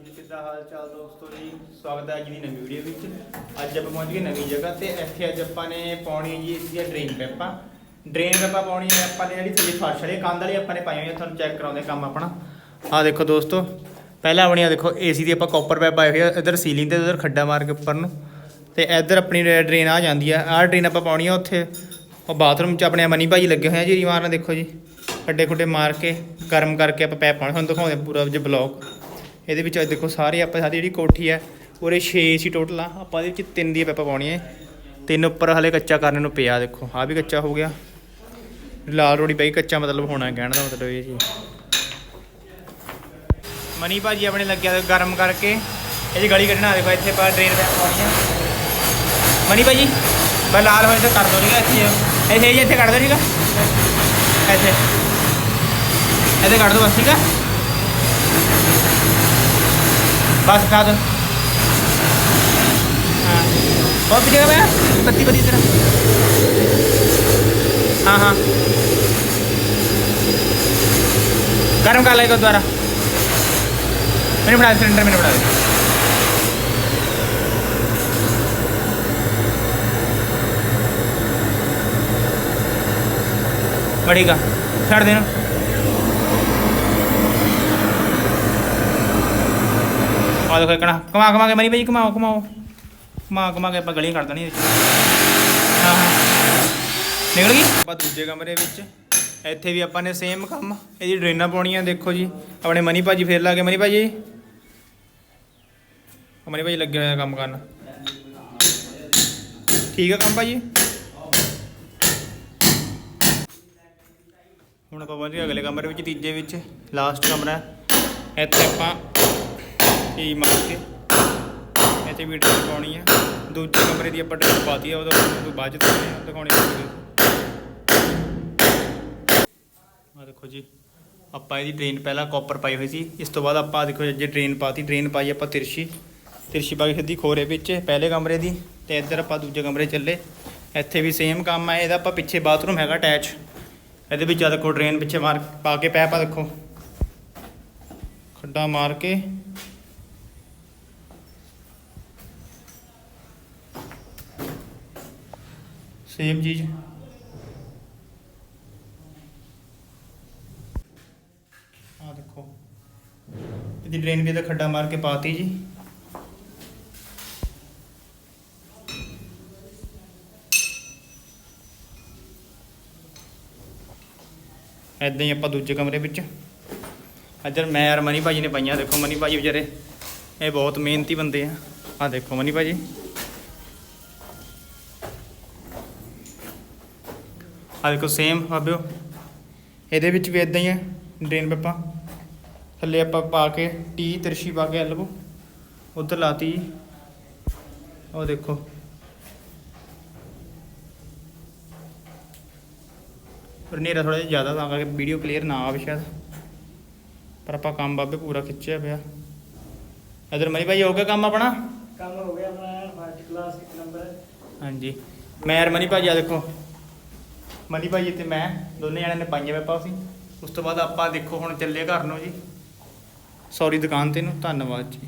ਹਾਂਜੀ, ਕਿੱਦਾਂ ਹਾਲ ਚਾਲ ਦੋਸਤੋ ਜੀ? ਸਵਾਗਤ ਹੈ ਅੱਜ ਦੀ ਨਵੀਂ ਵੀਡੀਓ ਵਿੱਚ। ਅੱਜ ਆਪਾਂ ਪਹੁੰਚ ਗਏ ਨਵੀਂ ਜਗ੍ਹਾ ਤੇ। ਇੱਥੇ ਅੱਜ ਆਪਾਂ ਨੇ ਪਾਉਣੀ ਹੈ ਜੀ, ਇਸ ਦੀ ਡਰੇਨ ਪੈਪਾਂ ਡਰੇਨ ਪੈਪਾਂ ਪਾਉਣੀ ਹੈ ਆਪਾਂ ਨੇ ਜਿਹੜੀ ਥੱਲੇ ਫਰਸ਼ ਵਾਲੀ, ਕੰਧ ਵਾਲੀ ਆਪਾਂ ਨੇ ਪਾਈ ਹੋਈ ਤੁਹਾਨੂੰ ਚੈੱਕ ਕਰਾਉਂਦੇ ਕੰਮ ਆਪਣਾ। ਆਹ ਦੇਖੋ ਦੋਸਤੋ, ਪਹਿਲਾਂ ਆਪਣੀ ਆ ਦੇਖੋ ਏਸੀ ਦੀ ਆਪਾਂ ਕਾਪਰ ਪੈਪ ਪਾਏ ਹੋਈ ਆ ਇਧਰ ਸੀਲਿੰਗ ਤੇ, ਉਧਰ ਖੱਡਾ ਮਾਰ ਕੇ ਉੱਪਰ ਨੂੰ। ਤੇ ਇੱਧਰ ਆਪਣੀ ਡਰੇਨ ਆ ਜਾਂਦੀ ਆ ਆਹ ਡਰੇਨ ਆਪਾਂ ਪਾਉਣੀ ਆ ਉੱਥੇ। ਉਹ ਬਾਥਰੂਮ 'ਚ ਆਪਣੇ ਮਨੀ ਭਾਜੀ ਲੱਗੇ ਹੋਏ ਆ ਜੀ ਮਾਰਨਾ ਦੇਖੋ ਜੀ। ਖੱਡੇ ਖੁੱਡੇ ਮਾਰ ਕੇ, ਗਰਮ ਕਰਕੇ ਆਪਾਂ ਪੈਪ ਪਾਉਣਾ। ਤੁਹਾਨੂੰ ਦਿਖਾਉਂਦੇ ਆ ਪੂਰਾ ਜੇ ਬਲੌਕ ਇਹਦੇ ਵਿੱਚ ਦੇਖੋ ਸਾਰੇ ਆਪਾਂ ਸਾਡੀ ਜਿਹੜੀ ਕੋਠੀ ਹੈ ਉਹਦੇ 6 ਸੀ ਟੋਟਲ ਆ। ਆਪਾਂ ਇਹਦੇ ਵਿੱਚ ਤਿੰਨ ਦੀ ਪੈਪਾਂ ਪਾਉਣੀਆਂ ਹੈ। ਤਿੰਨ ਉੱਪਰ ਹਲੇ ਕੱਚਾ ਕਰਨ ਨੂੰ ਪਿਆ ਦੇਖੋ ਆ ਵੀ ਕੱਚਾ ਹੋ ਗਿਆ। ਲਾਲ ਰੋੜੀ ਪਈ, ਕੱਚਾ ਮਤਲਬ ਹੋਣਾ ਕਹਿਣ ਦਾ ਮਤਲਬ ਇਹ ਜੀ। ਮਨੀ ਭਾਜੀ ਆਪਣੇ ਲੱਗਿਆ ਗਰਮ ਕਰਕੇ, ਇਹਦੀ ਗਲੀ ਕੱਢਣਾ, ਦੇਖੋ ਇੱਥੇ ਪਾ ਡਰੇਨ ਪੈਪ ਪਾਉਣੀ ਆ ਮਨੀ ਭਾਜੀ, ਬਸ ਲਾਲ ਹੋਏ ਤਾਂ ਕਰ ਦੋ, ਠੀਕ ਇੱਥੇ ਇੱਥੇ ਜੀ ਇੱਥੇ ਕੱਢ ਦੋ, ਠੀਕ ਹੈ। ਇੱਥੇ। ਇੱਥੇ ਕੱਢ ਦੋ ਬਸ, ਠੀਕ ਹੈ। बस उठा दो हाँ और भी भैया पत्ती पत्ती जरा हाँ हाँ गर्म का लगेगा द्वारा मैंने बढ़ा दिया सिलेंडर मैंने बढ़ा दिया बढ़ेगा छाड़ देना ਆ ਦੇਖੋ ਇਕਣਾ ਕਮਾ ਕਮਾ ਕੇ ਮਨੀ ਭਾਈ ਕਮਾਓ ਕਮਾਓ ਕਮਾ ਕਮਾ ਕੇ ਆਪਾਂ ਗਲੀਆਂ ਕਰ ਦੇਣੀ ਹਾਂ ਹਾਂ। ਨਿਕਲ ਗਈ? ਆਪਾਂ ਦੂਜੇ ਕਮਰੇ ਵਿੱਚ। ਇੱਥੇ ਵੀ ਆਪਾਂ ਨੇ ਸੇਮ ਕੰਮ। ਇਹਦੀ ਡਰੇਨਾਂ ਪਾਉਣੀਆਂ, ਦੇਖੋ ਜੀ। ਆਪਣੇ ਮਨੀ ਭਾਜੀ ਫੇਰ ਲਾ ਕੇ, ਮਨੀ ਭਾਜੀ। ਆਹ ਮਨੀ ਭਾਜੀ ਲੱਗੇ ਹੋਇਆ ਕੰਮ ਕਰਨ। ਠੀਕ ਹੈ ਕੰਮ ਭਾਜੀ? ਹੁਣ ਆਪਾਂ ਪਹੁੰਚ ਗਏ ਅਗਲੇ ਕਮਰੇ ਵਿੱਚ, ਤੀਜੇ ਵਿੱਚ। ਲਾਸਟ ਕਮਰਾ। ਇੱਥੇ ਆਪਾਂ ਕੀ ਮਾਰ ਕੇ ਇੱਥੇ ਵੀ ਡਰੇਨ ਪਾਉਣੀ ਦੂਜੇ ਕਮਰੇ ਦੀ ਆਪਾਂ ਡਰੇਨ ਪਾਤੀ ਆ, ਉਹਦਾ ਤੋਂ ਬਾਅਦ ਚ ਦਿਖਾਉਣੀ ਆ ਆ ਦੇਖੋ ਜੀ, ਆਪਾਂ ਇਹਦੀ ਡਰੇਨ ਪਹਿਲਾਂ ਕਾਪਰ ਪਾਈ ਹੋਈ ਸੀ, ਇਸ ਤੋਂ ਬਾਅਦ ਆਪਾਂ ਦੇਖੋ ਜੇ ਡਰੇਨ ਪਾਤੀ, ਡਰੇਨ ਪਾਈ ਆਪਾਂ ਤਿਰਸ਼ੀ ਤਿਰਸ਼ੀ ਪਾ ਕੇ ਸਿੱਧੀ ਖੋਰੇ ਵਿੱਚ, ਪਹਿਲੇ ਕਮਰੇ ਦੀ, ਤੇ ਇੱਧਰ ਆਪਾਂ ਦੂਜੇ ਕਮਰੇ ਚੱਲੇ। ਇੱਥੇ ਵੀ ਸੇਮ ਕੰਮ ਹੈ ਇਹਦਾ ਆਪਾਂ ਪਿੱਛੇ ਬਾਥਰੂਮ ਹੈਗਾ ਅਟੈਚ ਇਹਦੇ ਵਿੱਚ ਆ ਦੇਖੋ, ਡਰੇਨ ਪਿੱਛੇ ਮਾਰ, ਪਾ ਕੇ ਪੈਪ ਆ ਦੇਖੋ। ਖੱਡਾ ਮਾਰ ਕੇ ਸੇਮ ਚੀਜ਼। ਆ ਦੇਖੋ। ਇਹਦੀ ਡਰੇਨ ਵੀ ਤਾਂ ਖੱਡਾ ਮਾਰ ਕੇ ਪਾਤੀ ਜੀ। ਐਦਾਂ ਹੀ ਆਪਾਂ ਦੂਜੇ ਕਮਰੇ ਵਿੱਚ। ਇੱਧਰ ਮੈਂ ਯਾਰ ਮਨੀ ਭਾਜੀ ਨੇ ਪਾਈਆਂ। ਦੇਖੋ ਮਨੀ ਭਾਜੀ ਵਿਚਾਰੇ, ਇਹ ਬਹੁਤ ਮਿਹਨਤੀ ਬੰਦੇ ਆ। ਆ ਦੇਖੋ ਮਨੀ ਭਾਜੀ ਆ ਦੇਖੋ ਸੇਮ ਭਾਬਿਓ ਇਹਦੇ ਵਿੱਚ ਵੀ ਇਦਾਂ ਹੀ ਹੈ ਡਰੇਨ ਪੈਪਾਂ। ਥੱਲੇ ਆਪਾਂ ਪਾ ਕੇ ਟੀ ਤਿਰਛੀ ਪਾ ਕੇ ਐਲਬੋ ਉਧਰ ਲਾਤੀ। ਉਹ ਦੇਖੋ। ਪਰ ਹਨੇਰਾ ਥੋੜਾ ਜਿਹਾ ਜ਼ਿਆਦਾ ਤਾਂ ਕਰਕੇ ਵੀਡੀਓ ਕਲੀਅਰ ਨਾ ਆਵੇ ਸ਼ਾਇਦ। ਪਰ ਆਪਾਂ ਕੰਮ ਬਾਬੇ ਪੂਰਾ ਖਿੱਚਿਆ ਪਿਆ। ਇਧਰ ਮਨੀ ਭਾਈ ਹੋ ਗਿਆ ਕੰਮ ਆਪਣਾ? ਕੰਮ ਹੋ ਗਿਆ ਆਪਣਾ ਫਸਟ ਕਲਾਸ ਇੱਕ ਨੰਬਰ ਹਾਂਜੀ। ਮੈਂ ਯਾਰ ਮਨੀ ਭਾਜੀ ਆ ਦੇਖੋ। ਮਨੀ ਭਾਜੀ ਤੇ ਮੈਂ, ਦੋਨੇ ਜਣਿਆਂ ਨੇ ਪਾਈਆਂ ਵੇ ਪਾਸੀ ਉਸ ਤੋਂ ਬਾਅਦ ਆਪਾਂ ਦੇਖੋ ਹੁਣ ਚੱਲੇ ਘਰ ਨੂੰ ਜੀ। ਸੌਰੀ ਦੁਕਾਨ ਤੇ ਨੂੰ, ਧੰਨਵਾਦ ਜੀ।